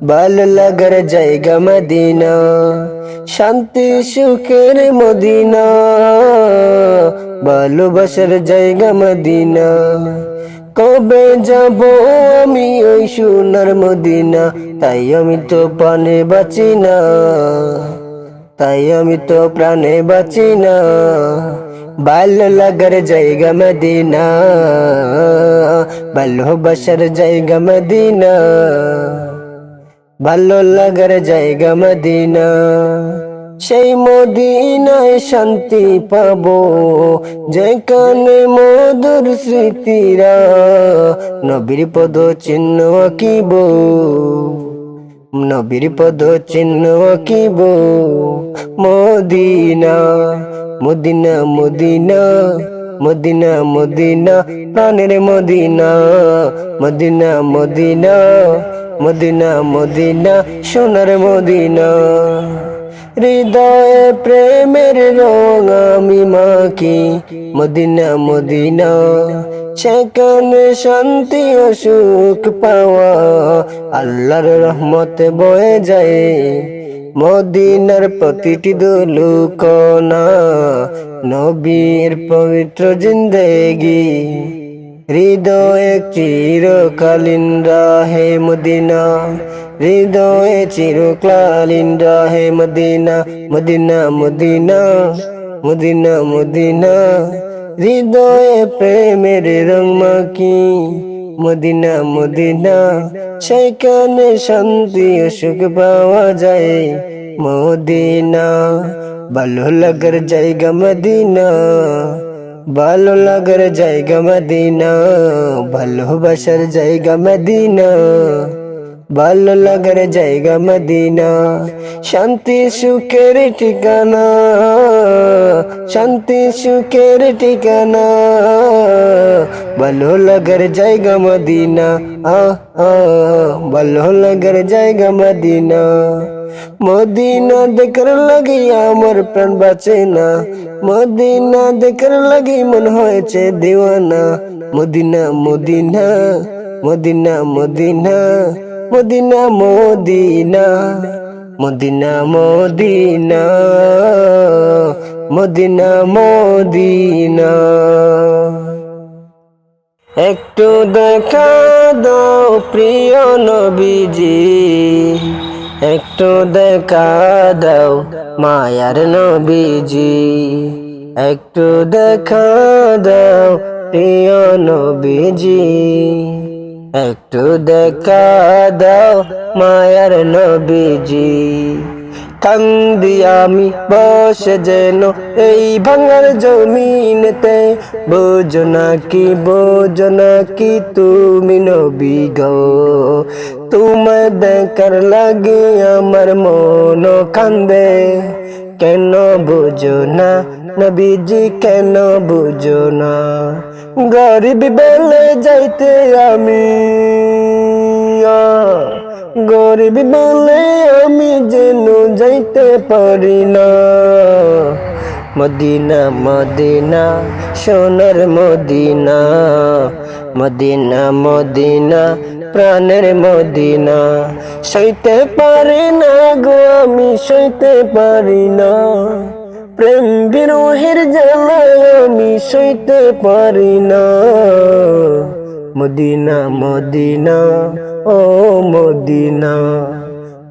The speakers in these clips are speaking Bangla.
ভালো লাগার জায়গা মদিনা শান্তি সুখের মদিনা ভালোবাসার জায়গা মদিনা কবে যাব আমি ওই সোনার মদিনা তাই আমি তো প্রাণে বাঁচি না তাই আমি তো প্রাণে বাঁচি না ভালো লাগার জায়গা মদিনা ভালোবাসার জায়গা মদিনা ভালো লাগার জায়গা মদিনা। সেই মদিনায় শান্তি পাবো। যেখানে মধুর স্মৃতিরা নবীর পদ চিহ্ন আঁকিব। নবীর পদ চিহ্ন আঁকিব। Medina Medina Medina Medina Medina, প্রাণের Medina Medina Medina Medina Medina, সোনার মদিনা। হৃদয়ে প্রেমের রং আমি মাকি মদিনা মদিনা, সেখানে শান্তি ও সুখ পাওয়া। আল্লাহর রহমতে বয়ে যায় মদিনার প্রতিটি দুলুকনা। নবীর পবিত্র জিন্দেগি। হৃদয়ে চিরকালীন রাহে মদিনা, হৃদয়ে চিরকালীন রাহে Medina Medina Medina Medina Medina. হৃদয়ে প্রেমের রং মাকি মদিনা মদিনা, সেখানে শান্তি ও সুখ পাওয়া যায়। মদিনা, ভালো লাগার জায়গা মদিনা। ভালো লাগার জায়গা মদিনা ভালোবাসার জায়গা মদিনা ভালো লাগার জায়গা মদিনা শান্তি সুখের ঠিকানা শান্তি সুখের ঠিকানা ভালো লাগার জায়গা মদিনা আ আ ভালো লাগার জায়গা মদিনা মদিনা দেখার লাগি আমার প্রাণ বাঁচে না। মদিনা দেখার লাগি মন হয়েছে দিওয়ানা। Madina Medina Medina Medina Medina Medina Medina Medina Medina Medina. একটু দেখা দাও প্রিয় নবীজি। একটু দেখা দাও মায়ার নবীজি। একটু দেখা দাও প্রিয় নবীজি। একটু দেখা দাও মায়ার নবীজি। কান্দি আমি বসে যেন এই ভাঙার জমিনেতে। বোঝো না কি বোঝো না কি তুমি নবী গো। তোমায় দেখার লাগে, আমার মন কান্দে। কেন বুঝো না, নবীজি, কেন বুঝো না? গরিব বেলে যাইতে আমি গরিব বলে আমি যেন যাইতে পারি না। মদিনা মদিনা, সোনার মদিনা মদিনা মদিনা, প্রাণের মদিনা। সইতে পারি না গো, আমি সইতে পারি না। প্রেম বিরোহের জ্বালায় আমি সইতে পারি না। মদিনা মদিনা, ও মদিনা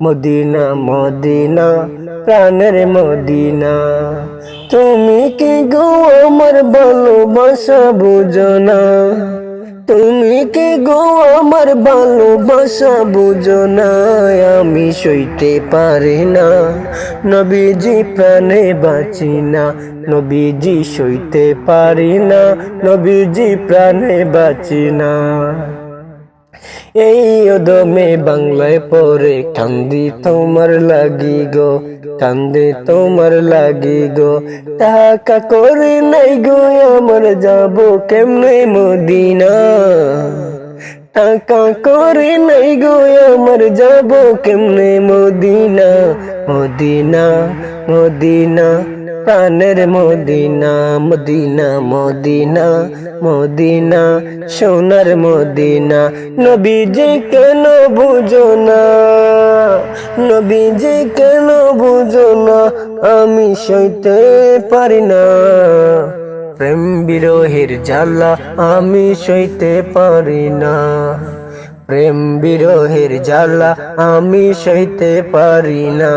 মদিনা মদিনা, প্রাণের মদিনা। তুমি কি গো আমার ভালোবাসা বুঝো না? তুমি কি গো? আমার ভালোবাসা বুঝো না, আমি সইতে পারি না। নবীজি প্রাণে বাঁচি না, নবীজি সইতে পারি না, নবীজি প্রাণে বাঁচি না। এই অদমে বাংলায় পরে কান্দি তোমার লাগি গো। কান্দে তোমার লাগি গো। টাকা করে নাই গো আমার যাব কেমনে মদিনা? টাকা করে নাই গো আমার যাব কেমনে মদিনা? মদিনা মদিনা, প্রাণের মদিনা মদিনা মদিনা। মদিনা, সোনার মদিনা, নবীজি কেন বুঝো না? নবীজি কেন বুঝো না? আমি সইতে পারি না। প্রেম বিরোহের জ্বালা আমি সইতে পারি না। প্রেম বিরোহের জ্বালা আমি সইতে পারি না।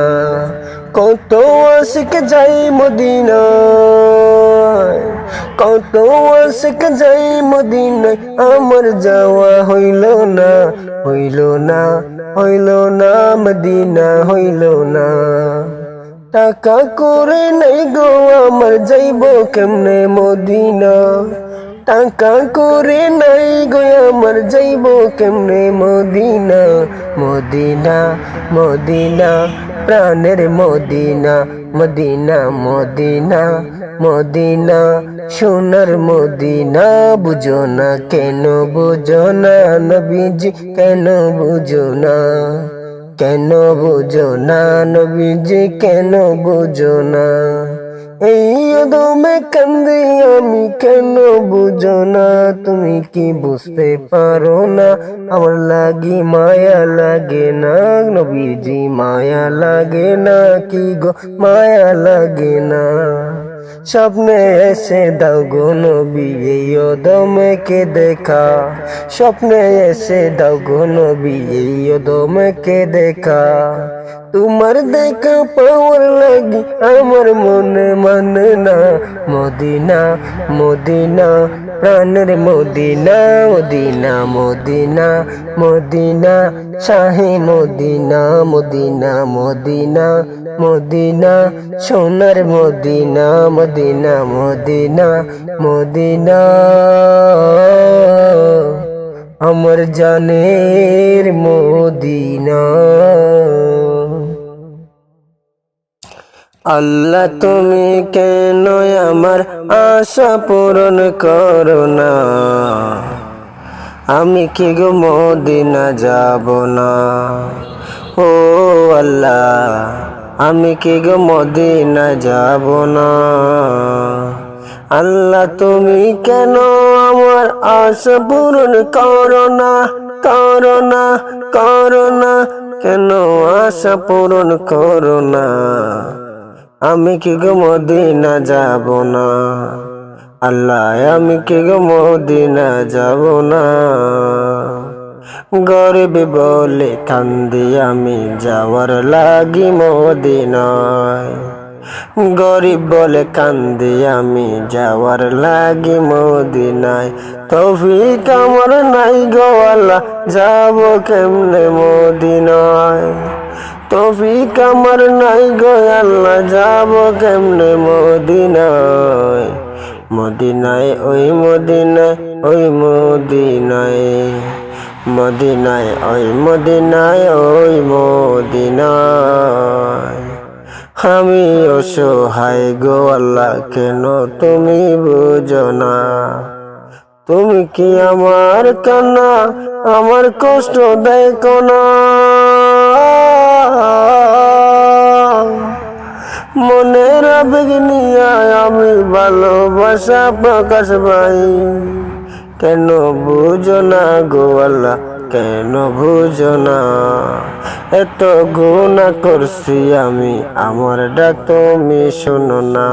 কত আশিক যাই মদিনায়। কত আশিক যাই মদিনায়? আমার যাওয়া হইল না হইল না হইল না, মদিনা হইল না। টাকা করে নাই গো, আমার যাইব কেমনে মদিনা? টাকা করে নাই গো, আমার যাইব কেমনে মদিনা? মদিনা মদিনা, প্রাণের মদিনা মদিনা মদিনা। মদিনা, সোনার মদিনা, বুঝো না কেন, বুঝো না নবীজি, কেন বুঝো না? কেন বুঝো না নবীজি, কেন বুঝো না? এই দমে কান্দি আমি কেন বুঝো না? তুমি কি বুঝতে পারো না? আমার লাগি মায়া লাগে না, নবীজি মায়া লাগে না, কি গো? মায়া লাগে না। স্বপ্নে এসে দাও গো নবী, এই দমকে দেখা? স্বপ্নে এসে দাও গো নবী, এই দমকে দেখা? তোমার দেখা পাওয়ার লাগি আমার মনে মানে না মদিনা মদিনা, প্রাণের মদিনা মদিনা মদিনা মদিনা, শাহে মদিনা মদিনা মদিনা মদিনা, সোনার মদিনা মদিনা মদিনা মদিনা। আমার জানের মদিনা। আল্লাহ, তুমি কেন আমার আশা পূরণ করো না? আমি কি গো মদিনা যাব না? ও আল্লাহ আমি কি গো মদিনা যাব না? আল্লাহ, তুমি কেন আমার আশা পূরণ করো না? করো না করো না, কেন আশা পূরণ করো না? আমি কি গো মদিনা যাব না? আল্লাহ, আমি কি গো মদিনা যাব না? গরিব বলে কান্দি আমি যাওয়ার লাগি মদিনায়। গরিব বলে কান্দি আমি যাওয়ার লাগি মদিনায়। তৌফিক আমার নাই গো আল্লাহ, যাব কেমনে মদিনায়? তৌফিক আমার নাই গো আল্লাহ, যাব কেমনে মদিনায়? মদিনায়, ওই মদিনায় ওই মদিনায়। মদিনায়, ওই মদিনায় ওই মদিনায়। আমি অসহায় গো আল্লাহ, কেন তুমি বুঝো না? তুমি কি আমার কান্না, আমার কষ্ট দেখো না? মনের আবেগ নিয়ে আমি ভালোবাসা প্রকাশ পাই। কেন বুঝো না গো কেন বুঝো না? এত গুণা করছি আমি, আমার ডাক তুমি শোনো না।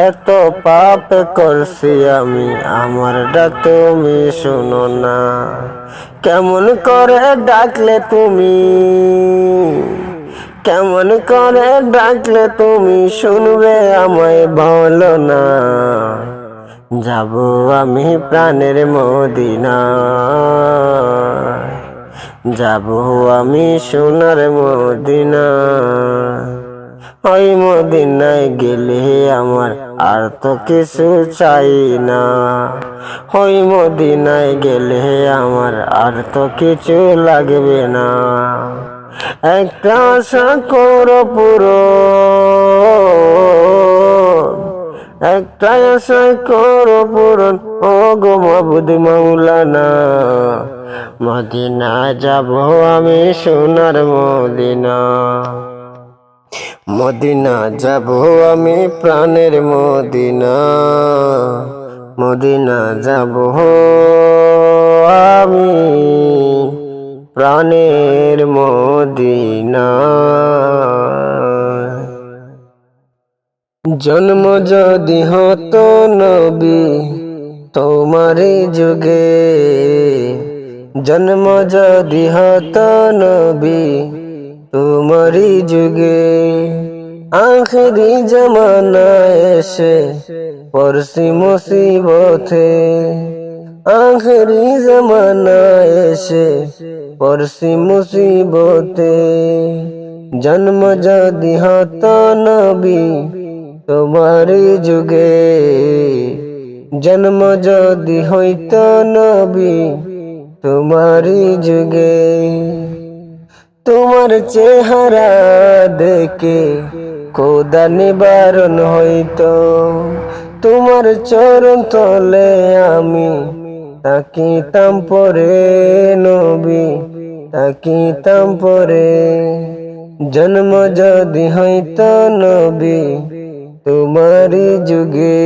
এত পাপ করছি আমি, আমার ডাক তুমি শোনো না। কেমন করে ডাকলে তুমি? কেমন করে ডাকলে তুমি? শুনবে আমায় বলো না। যাব আমি প্রাণের মদিনা যাব আমি সোনার মদিনা ওই মদিনায় গেলে আমার আর তো কিছু চাই না। ওই মদিনায় গেলে আমার আর তো কিছু লাগবে না। একটা আশা করো পুরো। একটা আশা করো পূরণ। ও গো মাবুদ মাওলানা, মদিনা যাব আমি সোনার মদিনা। মদিনা যাব আমি প্রাণের মদিনা। মদিনা যাব আমি প্রাণের মদিনা। জন্ম যদি হতো নবী, তোমারই যুগে। জন্ম যদি হতো নবী, তোমারই যুগে। আখরি জমানা এসে পড়ছি মুসিবতে। আখরি জমানা এসে পড়ছি মুসিবতে। জন্ম যদি হতো নবী তোমারই যুগে জন্ম যদি হইত নবী তোমারই যুগে তোমার চেহারা দেখে কোদা নিবারণ হইত। তোমার চরণ তলে আমি তাকিতাম পরে নবী, তাকিতাম পরে। জন্ম যদি হইত নবী তোমারই যুগে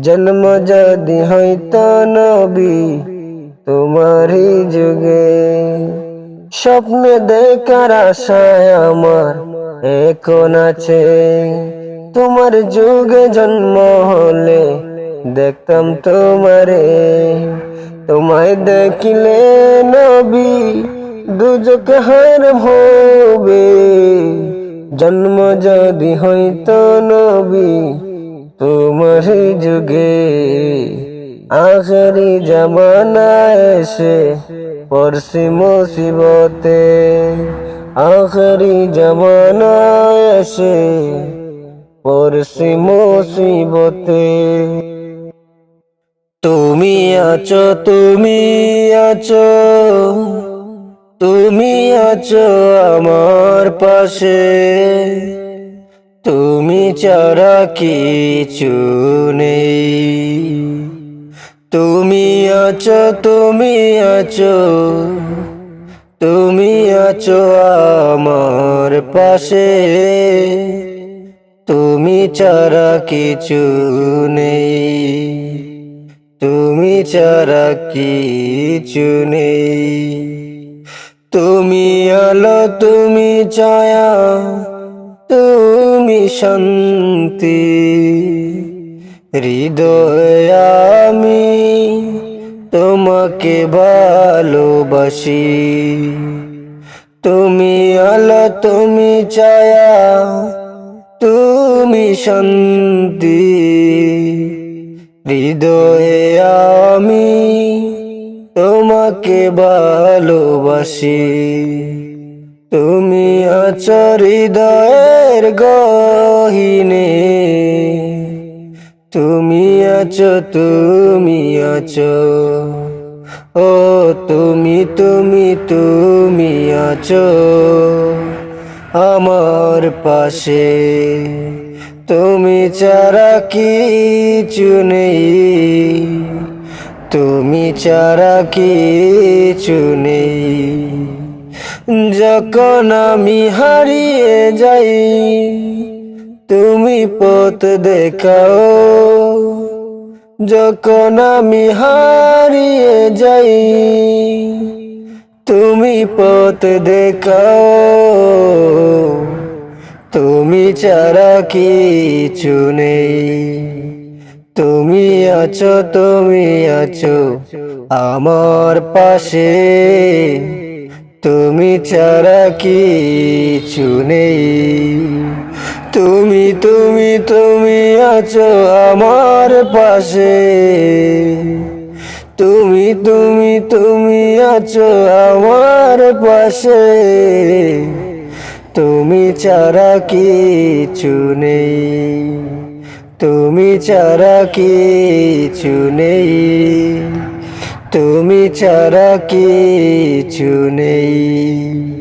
জন্ম যদি হইত নবী তোমারই যুগে। স্বপ্নে দেখার আশায় আমার এখন আছে। তোমার যুগে জন্ম হলে দেখতাম তোমারে। তোমায় দেখিলে নবী, দুজকে হার হবে জন্ম যদি হইত নবী তোমার যুগে আখরি জামানা এসে পড়ছি মুসিবতে। আখরি জামানা এসে পড়ছি মুসিবতে। তুমি আছো তুমি আছো তুমি আছো আমার পাশে। তুমি ছাড়া কিছু নেই। তুমি আছো তুমি আছো। তুমি আছো আমার পাশে। তুমি ছাড়া কিছু নেই। তুমি ছাড়া কিছু নেই। তুমি আলো, তুমি ছায়া, তুমি শান্তি। হৃদয় আমি তোমাকে ভালোবাসি। তুমি আলো, তুমি ছায়া, তুমি শান্তি। হৃদয়ে আমি তোমাকে ভালোবাসি। তুমি আছো হৃদয়ের গহিনে। তুমি আছো তুমি আছো। ও তুমি তুমি তুমি আছো আমার পাশে। তুমি ছাড়া কিছু নেই। তুমি ছাড়া কিছু নেই। যখন আমি হারিয়ে যাই, তুমি পথ দেখাও। যখন আমি হারিয়ে যাই, তুমি পথ দেখাও। তুমি ছাড়া কিছু নেই। তুমি আছো তুমি আছো আমার পাশে। তুমি ছাড়া কিছু নেই। তুমি তুমি তুমি আছো আমার পাশে। তুমি তুমি তুমি আছো আমার পাশে। তুমি চারা কিছু নেই। তুমি চারা কিছু নেই। তুমি চারা কিছু নেই।